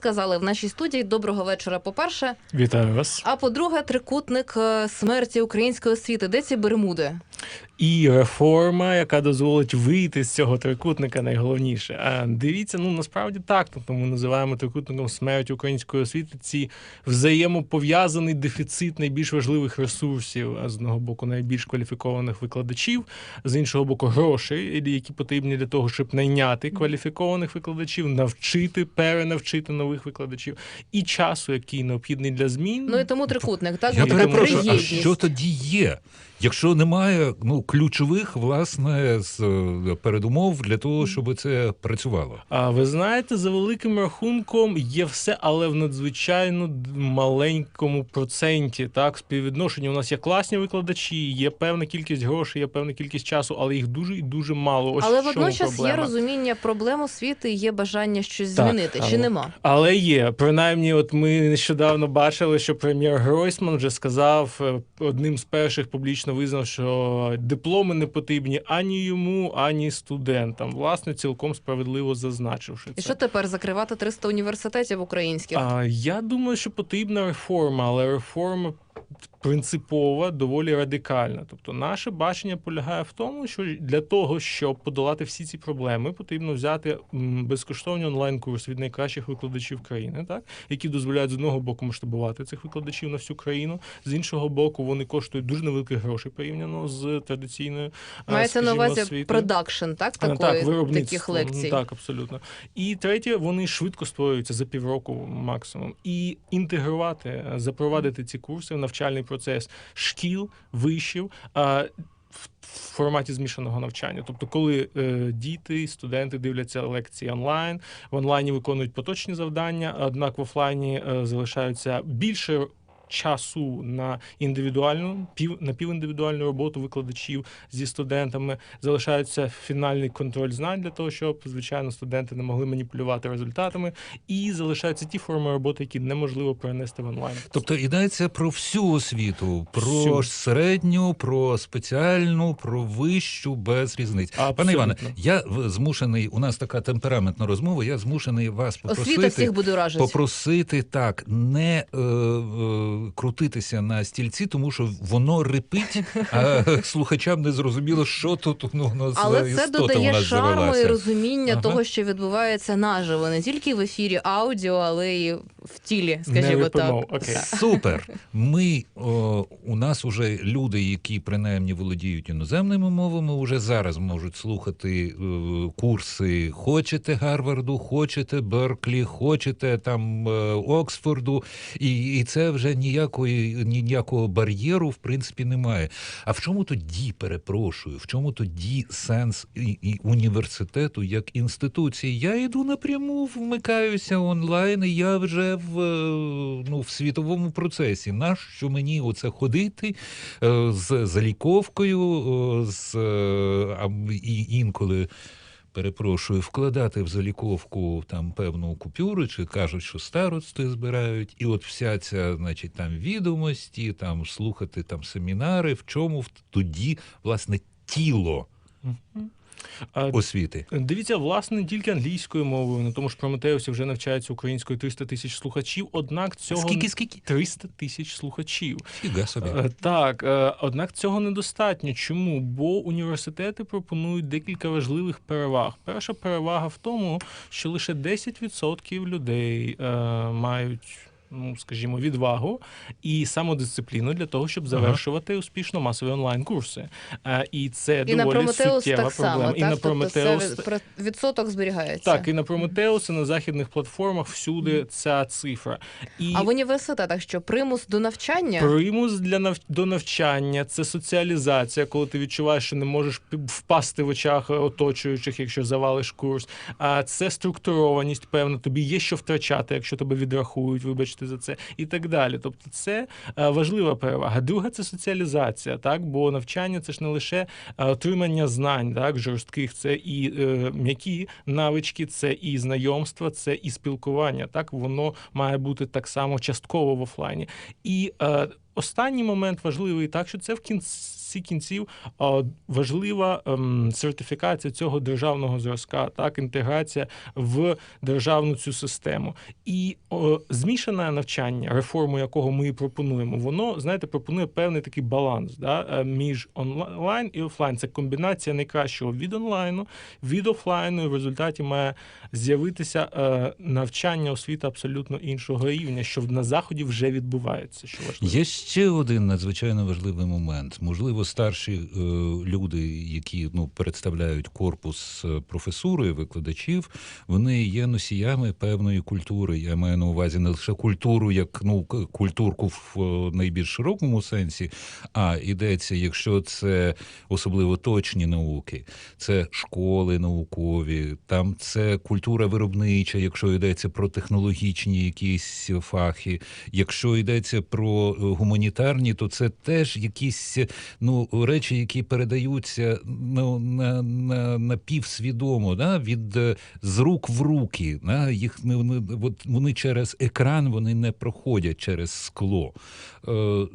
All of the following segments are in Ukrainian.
сказали в нашій студії доброго вечора. По-перше, Вітаю вас. а по-друге, трикутник е, смерті української освіти. Де ці бермуди? І реформа, яка дозволить вийти з цього трикутника, найголовніше. А дивіться, ну насправді так. Тобто ми називаємо трикутником смерть української освіти. Ці взаємопов'язаний дефіцит найбільш важливих ресурсів, а з одного боку найбільш кваліфікованих викладачів, з іншого боку, грошей, які потрібні для того, щоб найняти кваліфікованих викладачів, навчити, перенавчити нових викладачів, і часу, який необхідний для змін. Ну і тому трикутник, так Я перепрошую, а що тоді є? Якщо немає ну ключових власне з е, передумов для того, щоб це працювало. А ви знаєте, за великим рахунком є все, але в надзвичайно маленькому проценті. Так, співвідношення. У нас є класні викладачі, є певна кількість грошей, є певна кількість часу, але їх дуже і дуже мало. Ось Але водночас є розуміння проблем освіти є бажання щось Так, змінити. Чи нема? Але є. Принаймні, от ми нещодавно бачили, що прем'єр Гройсман вже сказав е, одним з перших публічно визнав, що дипломи не потрібні ані йому, ані студентам. Власне, цілком справедливо зазначивши І що тепер закривати 300 університетів українських? А, я думаю, що потрібна реформа, але реформа принципова, доволі радикальна. Тобто, наше бачення полягає в тому, що для того, щоб подолати всі ці проблеми, потрібно взяти м, безкоштовні онлайн-курс від найкращих викладачів країни, так які дозволяють з одного боку масштабувати цих викладачів на всю країну, з іншого боку, вони коштують дуже невеликих грошей порівняно з традиційною. а, Мається на увазі продакшн, так? А, Такої, виробництво. таких лекцій. Так, абсолютно. І третє, вони швидко створюються за півроку максимум. І інтегрувати, е, запровадити ці курси навчальний процес шкіл, вишів. в форматі змішаного навчання, тобто, коли е, діти, студенти дивляться лекції онлайн, в онлайні виконують поточні завдання, однак в офлайні е, залишаються більше часу на індивідуальну пів на півіндивідуальну роботу викладачів зі студентами. Залишається фінальний контроль знань для того, щоб звичайно студенти не могли маніпулювати результатами, і залишаються ті форми роботи, які неможливо перенести в онлайн. Тобто йдеться про всю освіту, про Всю. середню, про спеціальну, про вищу, без різниць. Пане Іване, я в- змушений. У нас така темпераментна розмова. Я змушений вас попросити. Освіта всіх уражити. Попросити так, не е, е, крутитися на стільці, тому що воно рипить, а слухачам не зрозуміло, що тут ну, у нас Але це додає нас шарму і розуміння Ага. того, що відбувається наживо, не тільки в ефірі аудіо, але й в тілі, скажімо так. окей. Супер. Ми о, у нас уже люди, які принаймні володіють іноземними мовами, вже зараз можуть слухати е, курси. Хочете Гарварду, хочете Берклі, хочете там е, Оксфорду, і, і це вже ніякої ніякого бар'єру в принципі немає. А в чому тоді перепрошую? В чому тоді сенс і, і університету як інституції? Я йду напряму, вмикаюся онлайн, і я вже в, е, ну, в світовому процесі. Нащо мені оце ходити е, з заліковкою, з е, і інколи. Перепрошую, вкладати в заліковку там певну купюру, чи кажуть, що старости збирають, і от вся ця, значить, там відомості, там слухати там семінари, в чому тоді власне тіло освіти. Дивіться, власне, не тільки англійською мовою, на тому ж Прометеусі вже навчається українською 300 тисяч слухачів. Однак цього Скільки, скільки? 300 тисяч слухачів. Фіга собі. Е, Так, е, однак цього недостатньо. Чому? Бо університети пропонують декілька важливих переваг. Перша перевага в тому, що лише 10% людей е, мають. Ну, скажімо, відвагу і самодисципліну для того, щоб Ага. завершувати успішно масові онлайн-курси. Е, і це І доволі суттєва так проблема. само, і так? на Тобто Прометеус про- відсоток зберігається. так, і на Прометеус, і на західних платформах всюди ця цифра. І А в університетах що примус до навчання? Примус для нав... до навчання це соціалізація, коли ти відчуваєш, що не можеш впасти в очах оточуючих, якщо завалиш курс. А це структурованість, певна, тобі є що втрачати, якщо тебе відрахують, вибачте за це, і так далі. Тобто, це е, важлива перевага. Друга це соціалізація, так бо навчання це ж не лише е, отримання знань, так жорстких, це і е, м'які навички, це і знайомства, це і спілкування. Так воно має бути так само частково в офлайні. І останній момент важливий, так що це в кінці кінців важлива ем, сертифікація цього державного зразка, так інтеграція в державну цю систему. І змішане навчання, реформу якого ми і пропонуємо, воно знаєте, пропонує певний такий баланс да, е, між онлайн і офлайн. Це комбінація найкращого від онлайну, від офлайну. І в результаті має з'явитися е, навчання освіти абсолютно іншого рівня, що на заході вже відбувається. Що важливо. Є ще один надзвичайно важливий момент. Можливо, старші е, люди, які ну представляють корпус е, професури, викладачів, вони є носіями певної культури. Я маю на увазі не лише культуру, як ну культурку в е, найбільш широкому сенсі, а йдеться, якщо це особливо точні науки, це школи наукові, там це культура виробнича, якщо йдеться про технологічні якісь фахи. Якщо йдеться про гуманітарні, то це теж якісь ну речі, які передаються ну, на, на, напівсвідомо, да? від е, з рук в руки. Да? Їх не вони, от вони через екран вони не проходять через скло. Е,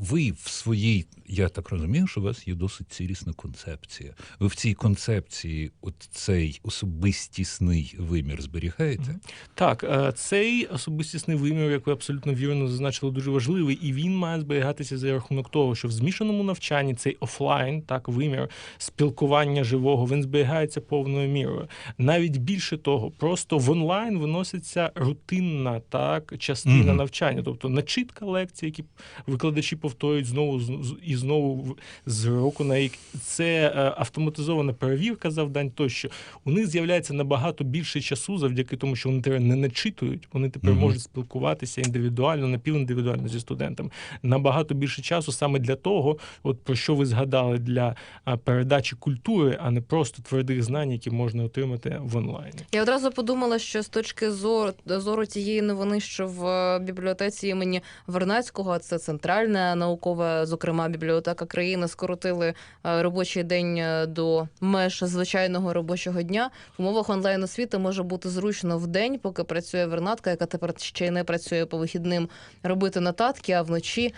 ви в своїй, я так розумію, що у вас є досить цілісна концепція. Ви в цій концепції, от цей особистісний вимір зберігаєте? Так, е, цей особистісний вимір, як ви абсолютно вірно зазначили, дуже важливий, і він має зберігатися за рахунок того, що в змішаному навчанні цей офлайн, так, вимір спілкування живого, він зберігається повною мірою. Навіть більше того, просто в онлайн виноситься рутинна так частина Мгм. навчання, тобто начитка лекцій, які викладачі повторюють знову і знову в- з року на рік. Це е, автоматизована перевірка завдань тощо. У них з'являється набагато більше часу завдяки тому, що вони тепер не начитують, вони тепер Мгм. можуть спілкуватися індивідуально, напівіндивідуально зі студентами. Набагато більше часу саме для того, от про що ви згадали, для передачі культури, а не просто твердих знань, які можна отримати в онлайні. Я одразу подумала, що з точки зору, зору тієї новини, що в е, бібліотеці імені Вернацького, це центральна наукова, зокрема бібліотека країни, скоротили е, робочий день е, до меж звичайного робочого дня. В умовах онлайн освіти може бути зручно в день, поки працює вернатка, яка тепер ще й не працює по вихідним, робити нотатки, а вночі,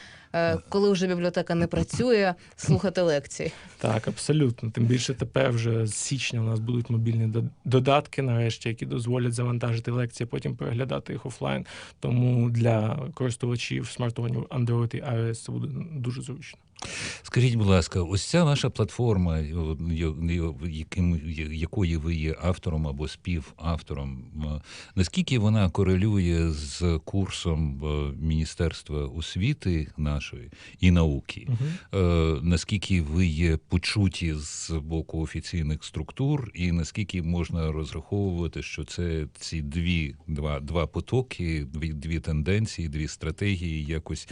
коли вже бібліотека не працює, слухати лекції. Так, абсолютно. Тим більше тепер вже з січня у нас будуть мобільні до- додатки, нарешті, які дозволять завантажити лекції, потім переглядати їх офлайн. Тому для користувачів смартфонів Android і iOS це буде дуже зручно. Скажіть, будь ласка, ось ця ваша платформа, яким, якої ви є автором або співавтором, наскільки вона корелює з курсом е, Міністерства освіти нашої і науки? Е, наскільки ви є почуті з боку офіційних структур, і наскільки можна розраховувати, що це ці дві два, два потоки, дві, дві тенденції, дві стратегії якось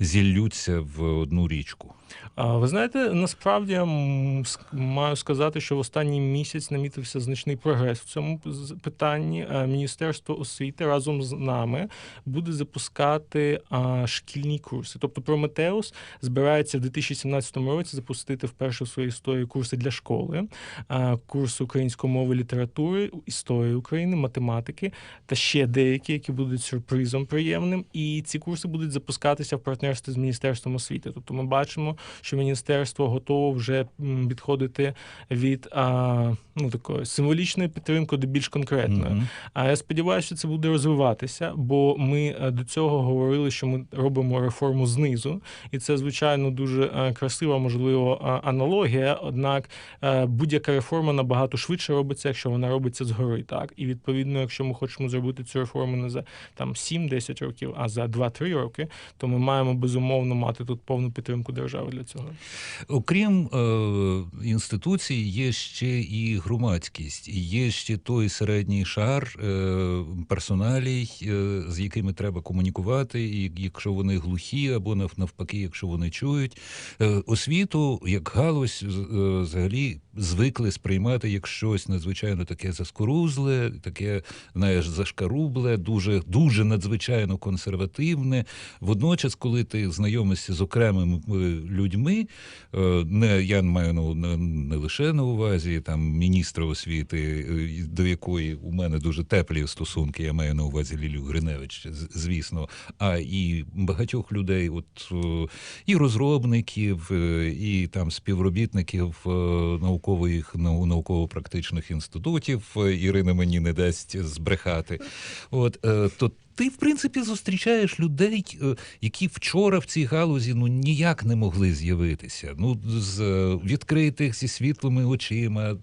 зіллються в одну річку? А ви знаєте, насправді маю сказати, що в останній місяць намітився значний прогрес в цьому питанні. Е, Міністерство освіти разом з нами буде запускати шкільні курси. Тобто Прометеус збирається в 2017 році запустити вперше в своїй історії курси для школи, а, курси української мови, літератури, історії України, математики та ще деякі, які будуть сюрпризом приємним. І ці курси будуть запускатися в партнерстві з міністерством освіти. Тобто, ми бачимо, що міністерство готово вже відходити від а, ну такої символічної підтримки до більш конкретної. Мгм. А я сподіваюся, що це буде розвиватися, бо ми е, до цього говорили, що ми робимо реформу знизу, і це звичайно дуже е, красива, можливо, аналогія. Однак е, будь-яка реформа набагато швидше робиться, якщо вона робиться згори. Так і відповідно, якщо ми хочемо зробити цю реформу не за там 7-10 років, а за 2-3 роки, то ми маємо безумовно мати тут повну підтримку держави для цього. Окрім е, інституцій, є ще і громадськість, і є ще той середній шар е, персоналій, е, з якими треба комунікувати, і якщо вони глухі або навпаки, якщо вони чують. Е, Освіту як галузь е, взагалі звикли сприймати як щось надзвичайно таке заскорузле, таке, знаєш, зашкарубле, дуже, дуже надзвичайно консервативне. Водночас, коли ти знайомишся з окремими е, людьми, е, не я маю на не, лише на увазі там міністра освіти, е, до якої у мене дуже теплі стосунки, я маю на увазі Лілію Гриневич, звісно, а і багатьох людей, от е, і розробників, і там співробітників наукових нау- науково-практичних інститутів. Ірина мені не дасть збрехати. От то. Ти, в принципі, зустрічаєш людей, е, які вчора в цій галузі ну ніяк не могли з'явитися. Ну, з е, відкритих зі світлими очима, е,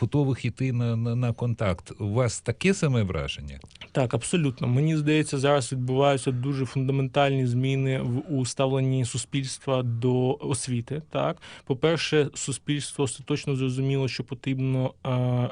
готових іти на, на, на контакт. У вас таке саме враження? Так, абсолютно. Мені здається, зараз відбуваються дуже фундаментальні зміни в у ставленні суспільства до освіти. Так, по-перше, суспільство остаточно зрозуміло, що потрібно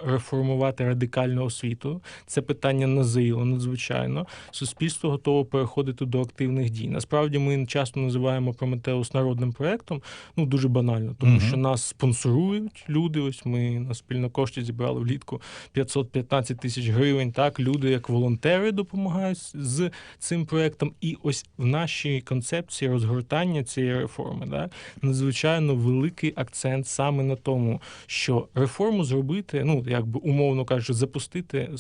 реформувати радикальну освіту. Це питання назріло надзвичайно. Суспільство готове переходити до активних дій. Насправді ми часто називаємо Прометеус народним проектом. Ну дуже банально, тому Мгм. що нас спонсорують люди. Ось ми на спільно кошті зібрали влітку 515 тисяч гривень. Так, люди як волонтери допомагають з цим проектом. І ось в нашій концепції розгортання цієї реформи, да, надзвичайно великий акцент саме на тому, що реформу зробити, ну якби умовно кажучи, запустити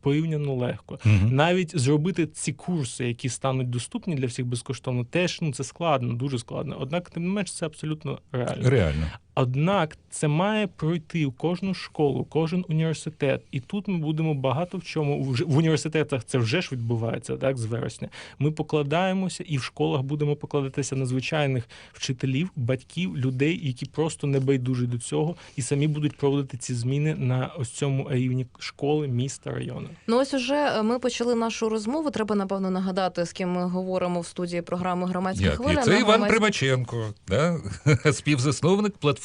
порівняно легко. Навіть зробити ці курси, які стануть доступні для всіх безкоштовно, теж ну це складно, дуже складно. Однак, тим не менш, це абсолютно реально. Реально. Однак це має пройти в кожну школу, кожен університет. І тут ми будемо багато в чому вже в університетах це вже ж відбувається, так з вересня. Ми покладаємося, і в школах будемо покладатися на звичайних вчителів, батьків, людей, які просто не байдужі до цього, і самі будуть проводити ці зміни на ось цьому рівні школи, міста, району. Ну ось уже е, ми почали нашу розмову. Треба напевно нагадати, з ким ми говоримо в студії програми Громадська Як? хвиля. Це Іван громадськ- Примаченко, да? співзасновник платформи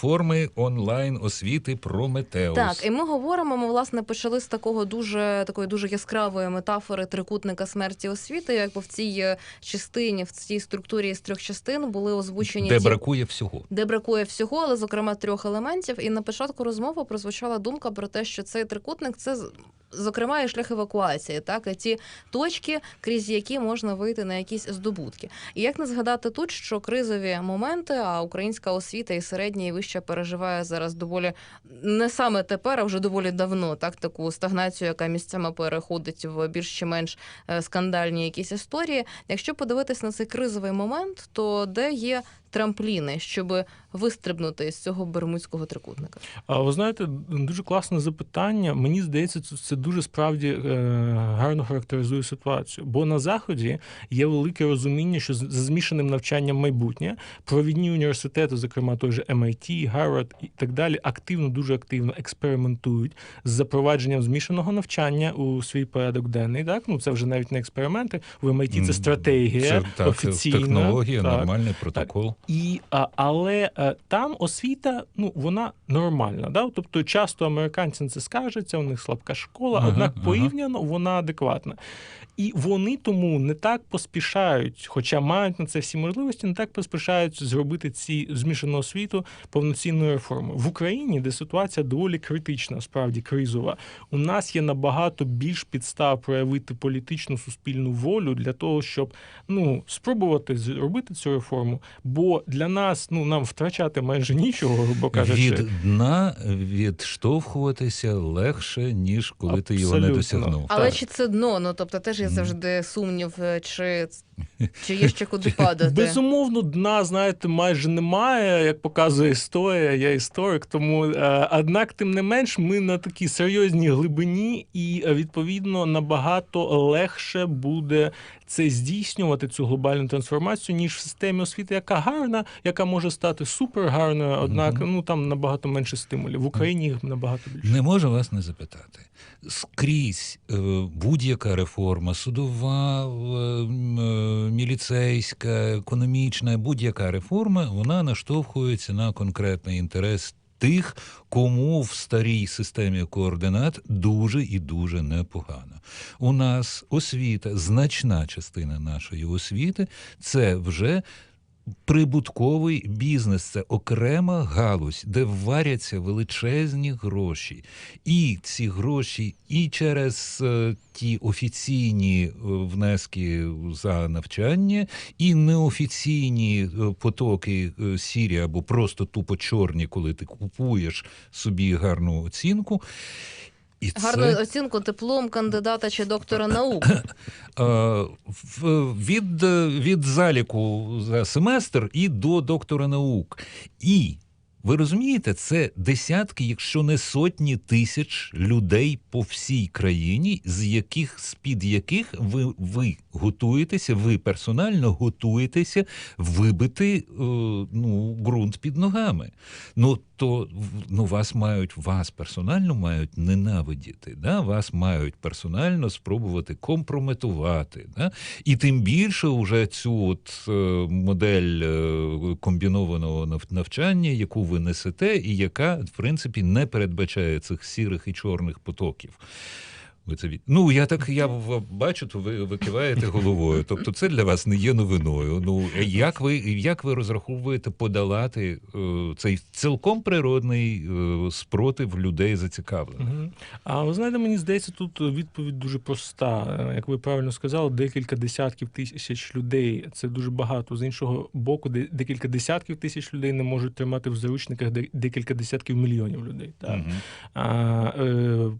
онлайн освіти Прометеус. Так, і ми говоримо. Ми власне почали з такого дуже такої дуже яскравої метафори трикутника смерті освіти. Якби в цій е, частині, в цій структурі з трьох частин були озвучені де ті бракує всього. де бракує всього, але зокрема трьох елементів. І на початку розмови прозвучала думка про те, що цей трикутник це зокрема і шлях евакуації, так і ті точки, крізь які можна вийти на якісь здобутки. І як не згадати тут, що кризові моменти, а українська освіта і середня і вища переживає зараз доволі не саме тепер, а вже доволі давно, так таку стагнацію, яка місцями переходить в більш чи менш е, скандальні якісь історії. Якщо подивитись на цей кризовий момент, то де є трампліни, щоб вистрибнути з цього бермудського трикутника? А ви знаєте, дуже класне запитання. Мені здається, це, це дуже справді е, гарно характеризує ситуацію. Бо на заході є велике розуміння, що з- за змішаним навчанням майбутнє провідні університети, зокрема той же MIT, Harvard і так далі, активно, дуже активно експериментують з запровадженням змішаного навчання у свій порядок денний. Так, ну це вже навіть не експерименти. В MIT це стратегія Це, так, офіційна. технологія, так. нормальний протокол. І, але е, там освіта, ну вона нормальна. Да? Тобто часто американцям це скажеться, у них слабка школа, Ага, однак ага. порівняно вона адекватна. І вони тому не так поспішають, хоча мають на це всі можливості, не так поспішають зробити ці змішану освіту повноцінною реформою. В Україні, де ситуація доволі критична, справді кризова, у нас є набагато більш підстав проявити політичну суспільну волю для того, щоб ну спробувати зробити цю реформу. Бо для нас ну нам втрачати майже нічого, грубо кажучи. Від дна відштовхуватися легше, ніж коли ти його не досягнув. Але Так. чи це дно? Ну тобто теж є. Завжди сумнів, е, чи, чи є ще куди падати. Безумовно, дна, знаєте, майже немає, як показує історія, я історик. Тому е, однак, тим не менш, ми на такій серйозній глибині, і е, відповідно набагато легше буде це здійснювати цю глобальну трансформацію, ніж в системі освіти, яка гарна, яка може стати супергарною, однак Мгм. ну там набагато менше стимулів. В Україні їх набагато більше. Не можу вас не запитати. Скрізь е, будь-яка реформа, судова, міліцейська, економічна, будь-яка реформа, вона наштовхується на конкретний інтерес тих, кому в старій системі координат дуже і дуже непогано. У нас освіта, значна частина нашої освіти, це вже прибутковий бізнес, це окрема галузь, де варяться величезні гроші. І ці гроші і через е, ті офіційні е, внески за навчання, і неофіційні е, потоки сірі або просто тупо чорні, коли ти купуєш собі гарну оцінку. І Гарну це... оцінку диплом кандидата чи доктора наук. Е, від, від заліку за семестр і до доктора наук. І ви розумієте, це десятки, якщо не сотні тисяч людей по всій країні, з яких з-під яких ви, ви готуєтеся, ви персонально готуєтеся вибити е, ну, ґрунт під ногами. Ну то ну, вас мають, вас персонально мають ненавидіти, да? вас мають персонально спробувати компрометувати. Да? І тим більше вже цю от, е, модель е, комбінованого нав- навчання, яку ви несете, і яка, в принципі, не передбачає цих сірих і чорних потоків. Ви це від... Ну, я так я бачу, то ви, ви киваєте головою. Тобто, це для вас не є новиною. Ну як ви як ви розраховуєте подолати е, цей цілком природний е, спротив людей зацікавлених? А ви знаєте, мені здається, тут відповідь дуже проста. Е, Як ви правильно сказали, декілька десятків тисяч людей це дуже багато. З іншого боку, де- декілька десятків тисяч людей не можуть тримати в заручниках де- декілька десятків мільйонів людей. Так? Мгм. А, е,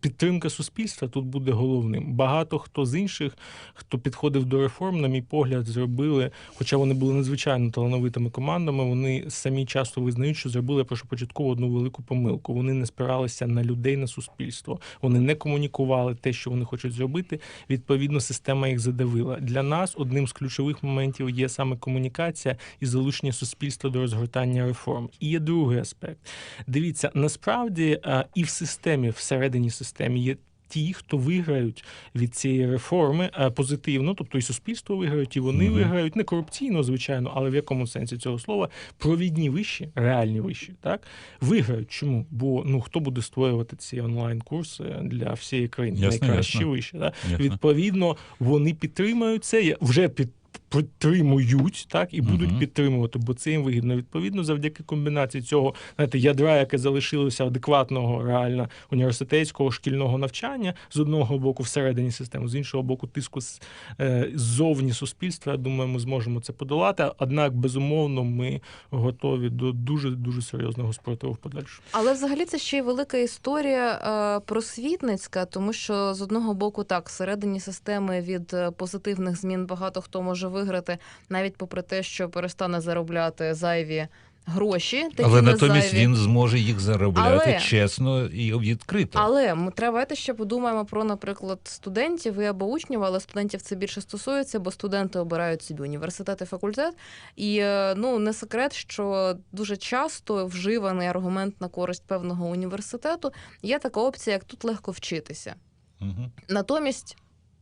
Підтримка суспільства тут буде головним. Багато хто з інших, хто підходив до реформ, на мій погляд, зробили, хоча вони були надзвичайно талановитими командами, вони самі часто визнають, що зробили першопочатково одну велику помилку. Вони не спиралися на людей, на суспільство. Вони не комунікували те, що вони хочуть зробити. Відповідно, система їх задавила. Для нас одним з ключових моментів є саме комунікація і залучення суспільства до розгортання реформ. І є другий аспект. Дивіться, насправді і в системі, всередині системи є. Ті, хто виграють від цієї реформи позитивно, тобто і суспільство виграють, і вони Мгм. виграють не корупційно, звичайно, але в якому сенсі цього слова провідні вищі, реальні вищі, так виграють. Чому? Бо ну хто буде створювати ці онлайн-курси для всієї країни? Ясно, Найкращі ясно. вищі. Так? Ясно. Відповідно, вони підтримують це, я- вже під. Підтримують так і будуть Мгм. підтримувати, бо це їм вигідно. Відповідно, завдяки комбінації цього знаєте, ядра, яке залишилося адекватного, реально університетського шкільного навчання з одного боку всередині системи, з іншого боку, тиску е, ззовні суспільства. Я думаю, ми зможемо це подолати. Однак, безумовно, ми готові до дуже дуже серйозного спротиву в подальшому. Але взагалі це ще й велика історія е, просвітницька, тому що з одного боку, так, всередині системи від е, позитивних змін багато хто може виграти, навіть попри те, що перестане заробляти зайві гроші. Такі Але натомість зайві. він зможе їх заробляти Але- чесно і відкрито. Але ми давайте ще подумаємо про, наприклад, студентів і або учнів, але студентів це більше стосується, бо студенти обирають собі університет і факультет. І е, ну не секрет, що дуже часто вживаний аргумент на користь певного університету є така опція, як тут легко вчитися. Мгм. Натомість.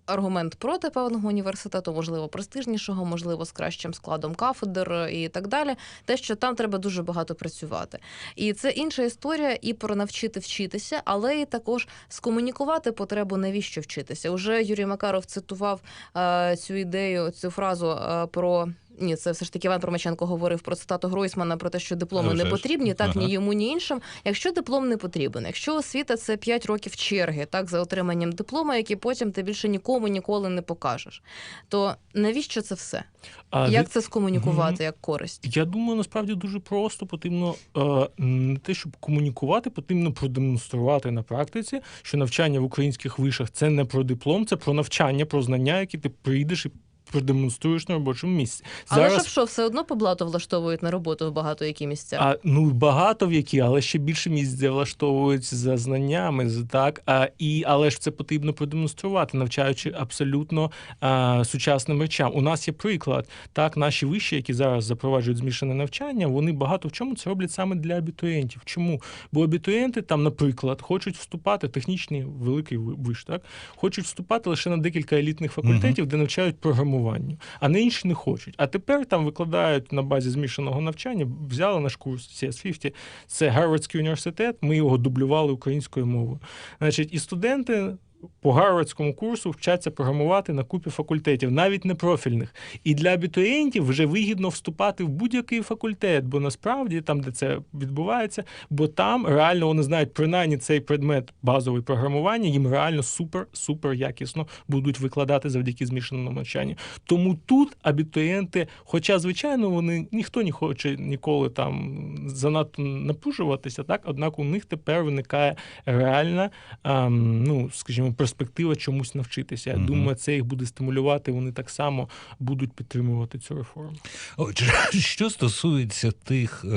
Аргумент проти певного університету, можливо, престижнішого, можливо, з кращим складом кафедр і так далі. Те, що там треба дуже багато працювати. І це інша історія і про навчити вчитися, але і також скомунікувати потребу, навіщо вчитися. Уже Юрій Макаров цитував е, цю ідею, цю фразу е, про. Ні, це все ж таки Іван Промаченко говорив про цитату Гройсмана про те, що дипломи А не потрібні, так Ага. ні йому, ні іншим. Якщо диплом не потрібен, якщо освіта це 5 років черги, так за отриманням диплома, які потім ти більше нікому ніколи не покажеш, то навіщо це все? А Як від- це скомунікувати як користь? Я думаю, насправді дуже просто потрібно е, не те, щоб комунікувати, потрібно продемонструвати на практиці, що навчання в українських вишах це не про диплом, це про навчання, про знання, які ти прийдеш і продемонструєш на робочому місці. Але щоб що, все одно по блату влаштовують на роботу в багато які місця. А ну багато в які, але ще більше місць де влаштовують за знаннями, з- так а і але ж це потрібно продемонструвати, навчаючи абсолютно а, сучасним речам. У нас є приклад, так наші виші, які зараз запроваджують змішане навчання, вони багато в чому це роблять саме для абітурієнтів. Чому? Бо абітурієнти там, наприклад, хочуть вступати технічний великий виш, так хочуть вступати лише на декілька елітних факультетів, де навчають програмуванню, а не інші не хочуть. А тепер там викладають на базі змішаного навчання, взяли наш курс CS50, це Гарвардський університет. Ми його дублювали українською мовою. Значить, і студенти по гарвардському курсу вчаться програмувати на купі факультетів, навіть не профільних. І для абітурієнтів вже вигідно вступати в будь-який факультет, бо насправді там, де це відбувається, бо там реально вони знають принаймні цей предмет базовий програмування, їм реально супер, супер якісно будуть викладати завдяки змішаному навчанню. Тому тут абітурієнти, хоча, звичайно, вони ніхто не хоче ніколи там занадто напужуватися, так однак у них тепер виникає реальна, ем, ну скажімо, перспектива чомусь навчитися. Я Мгм. думаю, це їх буде стимулювати. Вони так само будуть підтримувати цю реформу. Отже, що стосується тих е,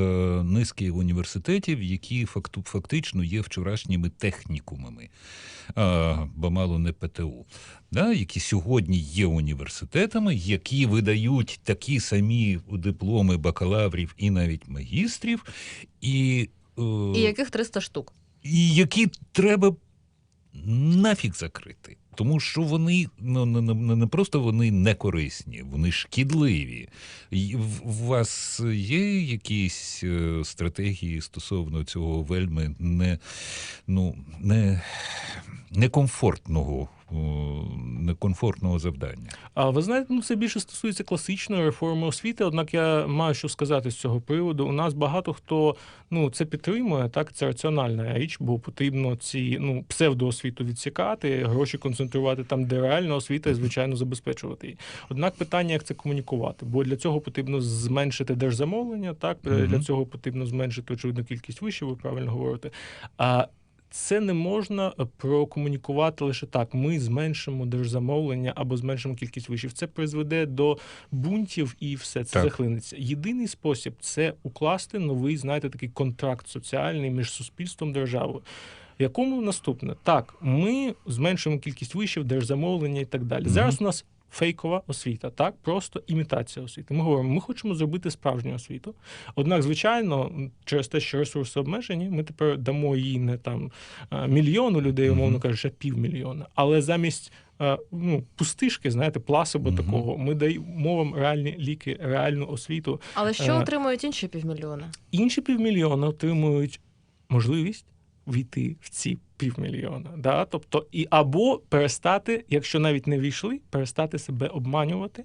низки університетів, які факту, фактично є вчорашніми технікумами, е, бо мало не ПТУ, да, які сьогодні є університетами, які видають такі самі дипломи бакалаврів і навіть магістрів, і, е, І яких 300 штук. і які треба нафіг закрити. Тому що вони ну, не, не, просто вони не корисні, вони шкідливі. У вас є якісь е, стратегії стосовно цього вельми не, ну, не, некомфортного, некомфортного завдання? А ви знаєте, ну це більше стосується класичної реформи освіти. Однак я маю що сказати з цього приводу. У нас багато хто ну це підтримує, так це раціональна річ, бо потрібно ці ну псевдоосвіту відсікати, гроші концентрувати там, де реальна освіта, і звичайно забезпечувати її. Однак питання, як це комунікувати, бо для цього потрібно зменшити держзамовлення. Так для цього потрібно зменшити очевидно кількість вишів, ви правильно говорите. А це не можна е, прокомунікувати лише так. Ми зменшимо держзамовлення або зменшимо кількість вишів. Це призведе до бунтів і все це Так. захлинеться. Єдиний спосіб це укласти новий, знаєте, такий контракт соціальний між суспільством державою. в Якому наступне так, ми зменшуємо кількість вишів, держзамовлення і так далі. Зараз у нас фейкова освіта, так просто імітація освіти. Ми говоримо, ми хочемо зробити справжню освіту. Однак, звичайно, через те, що ресурси обмежені, ми тепер дамо їй не там е, мільйону людей, умовно кажучи, а півмільйона. Але замість е, ну, пустишки, знаєте, пласибо Мгм. такого, ми даємо вам реальні ліки, реальну освіту. Але що Е. отримують інші півмільйона? Інші півмільйона отримують можливість війти в ці півмільйона. Да? Тобто, і або перестати, якщо навіть не війшли, перестати себе обманювати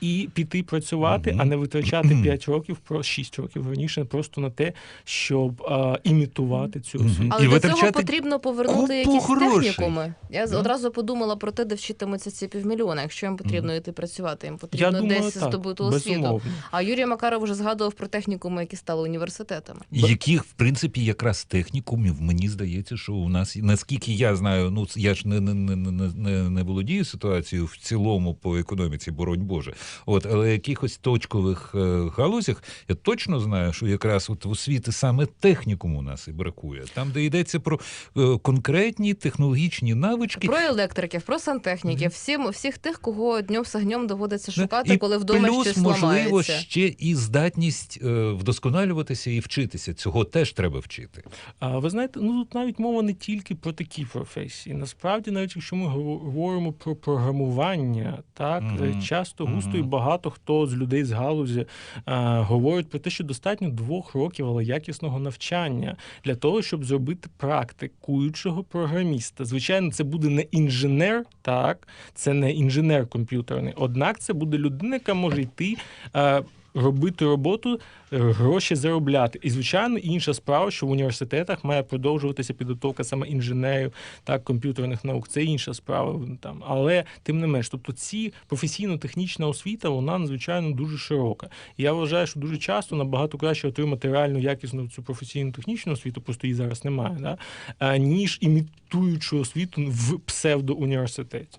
і піти працювати, а не витрачати 5 років, про 6 років раніше, просто на те, щоб а, імітувати цю освіту. Але І для цього потрібно повернути якісь грошей. технікуми. Я з- одразу подумала про те, де вчитимуться ці півмільйона. Якщо їм потрібно йти працювати, їм потрібно Я думаю, десь так, здобути освіту. безумовно. А Юрій Макаров вже згадував про технікуми, які стали університетами. Яких, в принципі, якраз технікумів, мені здається, що у нас, наскільки я знаю, ну я ж не, не, не, не, не, не володію ситуацією в цілому по економіці, боронь Боже. От, але якихось точкових е, галузях я точно знаю, що якраз от в освіти саме технікум у нас і бракує. Там, де йдеться про е, конкретні технологічні навички. Про електриків, про сантехніків, всім всіх тих, кого днем з огнем доводиться шукати, і коли вдома плюс, щось можливо, ламається. ще і здатність е, вдосконалюватися і вчитися. Цього теж треба вчити. А ви знаєте, ну тут навіть мова не тільки про такі професії. Насправді, навіть якщо ми говоримо про програмування, так е, часто густо і багато хто з людей з галузі а, говорить про те, що достатньо двох років, але якісного навчання для того, щоб зробити практикуючого програміста. Звичайно, це буде не інженер, так це не інженер комп'ютерний. Однак це буде людина, яка може йти. а, Робити роботу, е, гроші заробляти. І, звичайно, інша справа, що в університетах має продовжуватися підготовка саме інженерів так, комп'ютерних наук. Це інша справа. Там. Але тим не менш, тобто ці професійно-технічна освіта, вона надзвичайно дуже широка. Я вважаю, що дуже часто набагато краще отримати реальну якісну цю професійно-технічну освіту, просто її зараз немає, да? ніж імітуючу освіту в псевдоуніверситеті.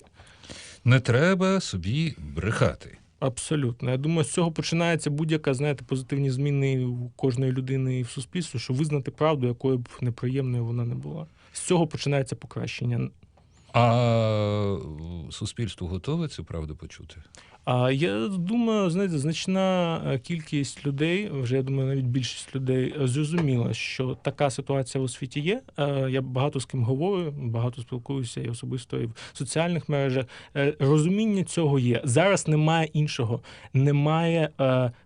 Не треба собі брехати. Абсолютно. Я думаю, з цього починається будь-яка, знаєте, позитивні зміни у кожної людини і в суспільстві, що визнати правду, якою б неприємною вона не була. З цього починається покращення. А суспільство готове цю правду почути? А я думаю, знаєте, значна е, кількість людей, вже я думаю, навіть більшість людей е, зрозуміла, що така ситуація в освіті є. Е, Я багато з ким говорю, багато спілкуюся і особисто і в соціальних мережах. Розуміння цього є. Зараз немає іншого, немає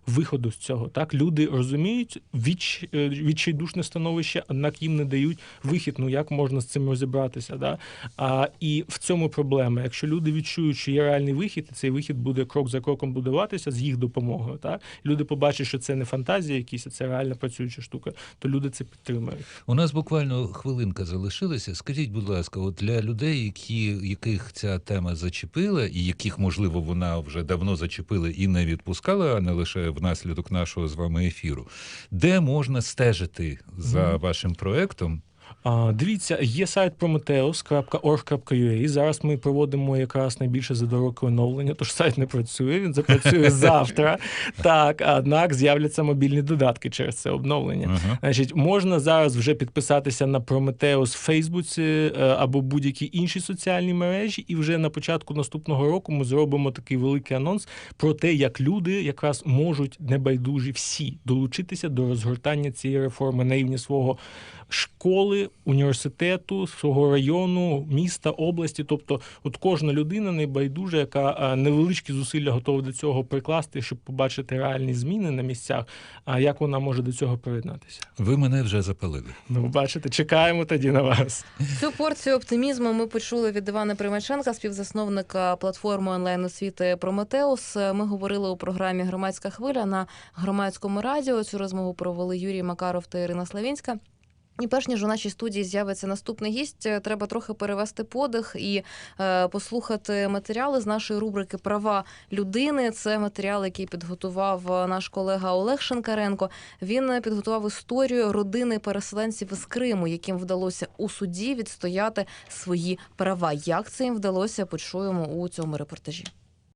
виходу з цього. Так люди розуміють відч, відчайдушне становище, однак їм не дають вихід. Ну як можна з цим розібратися? Да? А і в цьому проблема. Якщо люди відчують, що є реальний вихід, і цей вихід буде крок за кроком будуватися з їх допомогою. Так люди побачать, що це не фантазія, якісь а це реально працююча штука, то люди це підтримують. У нас буквально хвилинка залишилася. Скажіть, будь ласка, от для людей, які, яких ця тема зачепила, і яких, можливо, вона вже давно зачепила і не відпускала, а не лише внаслідок нашого з вами ефіру, де можна стежити за Мгм. вашим проектом? А, дивіться, є сайт prometheus.org.ua. Зараз ми проводимо якраз найбільше за два роки оновлення, тож сайт не працює, він запрацює завтра. Так, однак з'являться мобільні додатки через це обновлення. Ага. Значить, можна зараз вже підписатися на Prometheus в Фейсбуці е, або будь-які інші соціальні мережі, і вже на початку наступного року ми зробимо такий великий анонс про те, як люди якраз можуть небайдужі всі долучитися до розгортання цієї реформи на рівні свого школи, університету, свого району, міста, області. Тобто, от кожна людина небайдужа, яка е, невеличкі зусилля готова до цього прикласти, щоб побачити реальні зміни на місцях. А як вона може до цього приєднатися? Ви мене вже запалили. Ну, бачите, чекаємо тоді на вас. Цю порцію оптимізму ми почули від Івана Примаченка, співзасновника платформи онлайн освіти Прометеус. Ми говорили у програмі Громадська хвиля на громадському радіо. Цю розмову провели Юрій Макаров та Ірина Славінська. І перш ніж у нашій студії з'явиться наступний гість, е, треба трохи перевести подих і е, послухати матеріали з нашої рубрики Права людини. Це матеріал, який підготував е, наш колега Олег Шенкаренко. Він е, підготував історію родини переселенців із Криму, яким вдалося у суді відстояти свої права. Як це їм вдалося, почуємо у цьому репортажі.